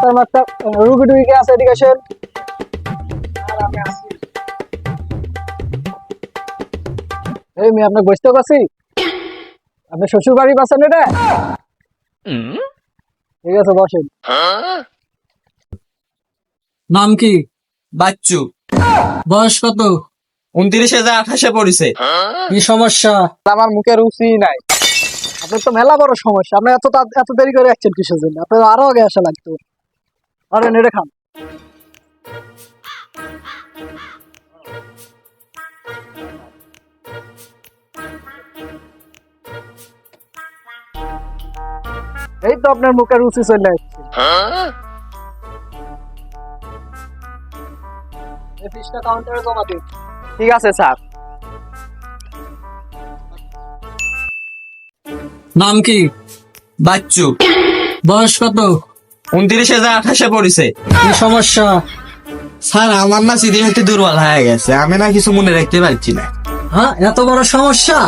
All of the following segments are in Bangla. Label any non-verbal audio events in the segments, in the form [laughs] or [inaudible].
ডাক্তার মাক্তার রুগী টুগি কে আছে এদিকে আসেন এই মেয়ে আপনাকে বসতে পারছি আপনি শ্বশুর বাড়ি পাচ্ছেন এটা ঠিক আছে বসেন নাম কি বাচ্চু বয়স কত উনত্রিশ হাজার আঠাশে পড়েছে কি সমস্যা আমার মুখে রুচি নাই। আপনার তো মেলা বড় সমস্যা। আপনি এত এত দেরি করে আসছেন কিসের জন্য? আপনার আরও আগে আসা লাগতো। আরে নেড়ে খান। এই তো আপনার মুখে রুচি চলে আসছে। কাউন্টারে জমা দিন। ঠিক আছে স্যার। নাম কি? বাচ্চু। বয়স কত? উনত্রিশ হাজার আঠাশে পড়েছে। কি সমস্যা? স্যার আমার না স্মৃতি শক্তি দুর্বল হয়ে গেছে। আমি না কিছু মনে রাখতে পারছি না। হ্যাঁ এত বড় সমস্যা?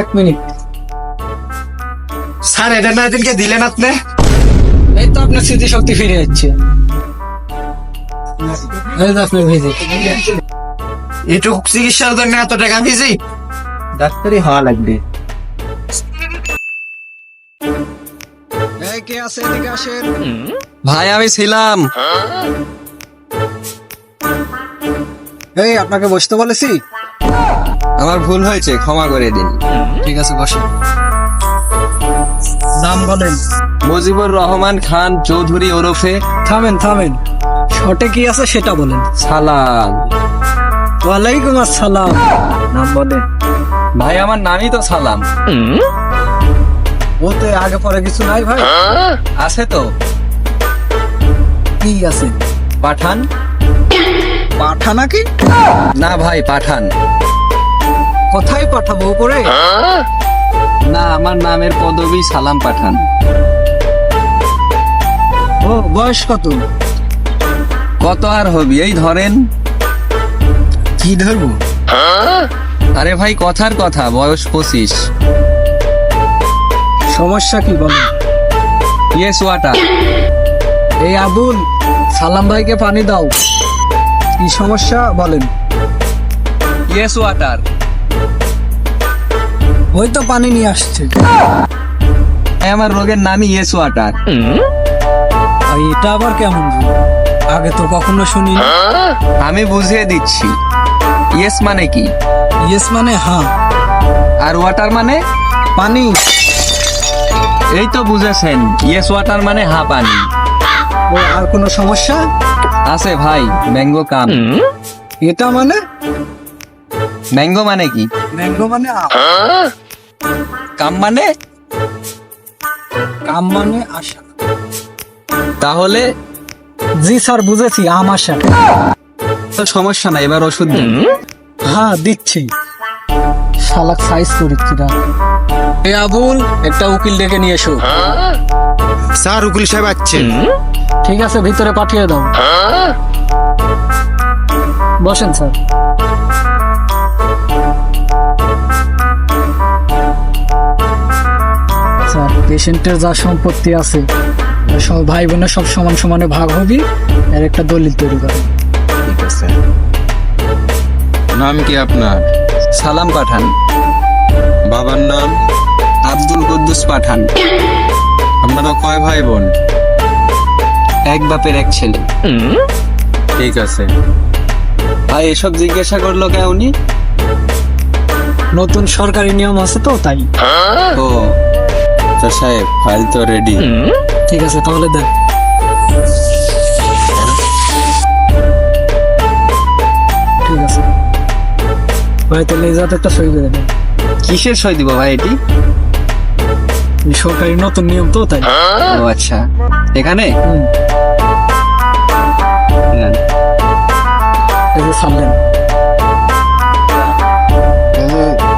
এক মিনিট। স্যার এটা না এদিনকে দিলেন আপনি? এই তো আপনার স্মৃতিশক্তি ফিরে যাচ্ছে। এই যে আপনার ভিজিট একটু চিকিৎসার জন্য এত টাকা ফিজি ডাক্তারই হওয়া লাগবে। কে আছে এদিকে আসেন। ভাই আমি ছিলাম। এই আপনাকে বসতে বলেছি? আমার ভুল হয়েছে ক্ষমা করে দিন। ঠিক আছে বসেন। নাম বলেন। মুজিবুর রহমান খান চৌধুরী ওরফে। থামেন থামেন। শর্টে কি আছে সেটা বলেন। সালাম। ওয়ালাইকুম আসসালাম। নাম বলেন। ভাই আমার নামই তো সালাম। বলতে আগে পরে কিছু নাই ভাই। আছে তো। কি আছে? পাঠান? পাঠা নাকি? না ভাই, পাঠান। কোথায় পাঠাবো করে না, আমার নামের পদবী সালাম পাঠান। ও, বয়স কত? কত আর হবি? এই ধরেন। কি ধরবো? আরে ভাই, কথার কথা, বয়স পঁচিশ। সমস্যা কি বলেন ইয়েস ওয়াটার এই আবুল সালাম ভাইকে পানি দাও। কি সমস্যা বলেন? ইয়েস ওয়াটার ওই তো পানি নিয়ে আসছে। আমার রোগের নামই ইয়েস ওয়াটার এটা আবার কেমন আগে তো কখনো শুনি আমি বুঝিয়ে দিচ্ছি। ইয়েস মানে কি? ইয়েস মানে হ্যাঁ আর ওয়াটার মানে? পানি। এই তো বুঝেছেন ইয়েস ওয়াটার মানে হা পানি। ও আর কোনো সমস্যা? আছে ভাই ম্যাঙ্গো কাম। এটা মানে? ম্যাঙ্গো মানে কি? ম্যাঙ্গো মানে আম। কাম মানে? কাম মানে আশা। তাহলে? জি স্যার বুঝেছি আম আশা। তো সমস্যা নাই এবার ওষুধ দিন। হ্যাঁ দিচ্ছি। শালাক সাইজ না এ আবুল একটা উকিল ডেকে নিয়ে এসো। স্যার উকিল সাহেব আছেন ঠিক আছে ভিতরে পাঠিয়ে দাও। বসেন স্যার। স্যার পেশেন্টের যা সম্পত্তি আছে সব ভাই বোনের সব সমান সমানে ভাগ হবি আর একটা দলিল তৈরি করে। ঠিক আছে। নাম কি আপনার? সালাম পাঠান। বাবার নাম আব্দুল কুদ্দুস পাঠান। আপনারা কয় ভাই বোন? এক বাপের এক ছেলে। ঠিক আছে। ভাই এসব জিজ্ঞাসা করল কে উনি? নতুন সরকারি নিয়ম আছে তো তাই। ও তো সাহেব ফাইল তো রেডি ঠিক আছে তাহলে দেন ভাই তাহলে এই একটা সই করে দেন। কিসের সই দিব ভাই এটি? সরকারি নতুন নিয়ম তো তাই। ও আচ্ছা। এখানে?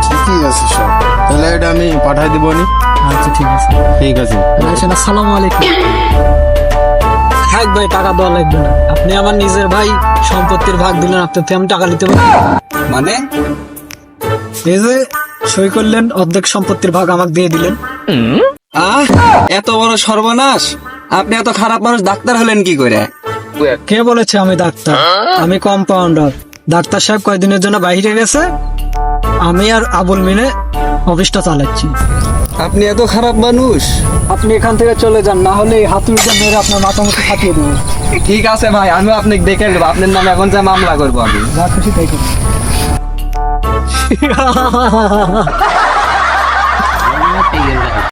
ঠিকই আছে সব। তাহলে এটা আমি পাঠাই দিব নি। আচ্ছা ঠিক আছে। ঠিক আছে। আসেন আসসালামু আলাইকুম। থাক ভাই টাকা দেওয়া লাগবে না। আপনি আমার নিজের ভাই সম্পত্তির ভাগ দিলেন আপনার থেকে আমি টাকা নিতে পারি মানে? এই যে সই করলেন অর্ধেক সম্পত্তির ভাগ আমাকে দিয়ে দিলেন। আহ এত বড় সর্বনাশ! আপনি এত খারাপ মানুষ ডাক্তার হলেন কি করে? কে বলেছে আমি ডাক্তার? আমি কম্পাউন্ডার। ডাক্তার সাহেব কয়দিনের জন্য বাইরে গেছে? আমি আর আবুল মিলে অফিসটা চালাচ্ছি। আপনি এত খারাপ মানুষ! আপনি এখান থেকে চলে যান না হলে এই হাতুড়িটা মেরে আপনার মাথা মতো ফাটিয়ে দেবো। ঠিক আছে ভাই আমি আপনি দেখে নেব। আপনার নামে এখন যা মামলা করব আমি। যা খুশি তাই করুন। [laughs] [laughs]